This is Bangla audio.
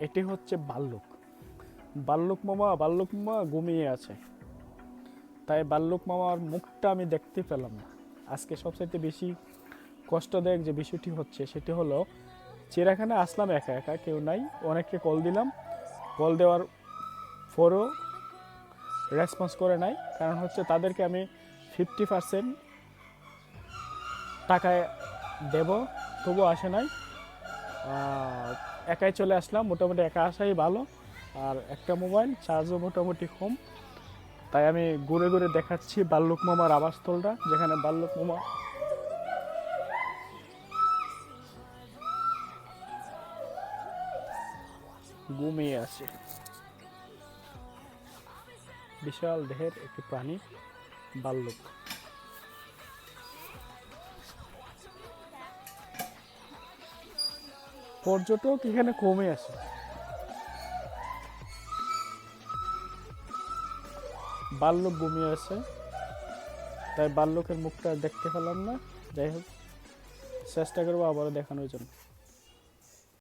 এটি হচ্ছে বাল্লুক বাল্লুক মামা বাল্লুক মামা ঘুমিয়ে আছে। তাই বাল্লুক মামার মুখটা আমি দেখতে পেলাম না। আজকে সবচাইতে বেশি কষ্টদায়ক যে বিষয়টি হচ্ছে, সেটি হলো চিড়াখানে আসলাম একা একা, কেউ নাই, অনেককে কল দিলাম। কল দেওয়ার পরও রেসপন্স করে নাই। কারণ হচ্ছে তাদেরকে আমি ফিফটি পার্সেন্ট টাকায় দেব তবু আসে নাই। একাই চলে আসলাম, মোটামুটি একা আসাই ভালো। আর একটা মোবাইল চার্জও মোটামুটি কম। তাই আমি ঘুরে ঘুরে দেখাচ্ছি বাল্লুক মামার আবাসস্থলটা, যেখানে বাল্লুক মামা ঘুমিয়ে আছে। বিশাল দেহের একটি প্রাণী, বাল্লুক। পর্যটক এখানে কমে আসে। বাল্যক ঘুমিয়ে আছে তাই বাল্যকের মুখটা দেখতে পেলাম না। যাই হোক, চেষ্টা করব আবারও দেখানোর জন্য।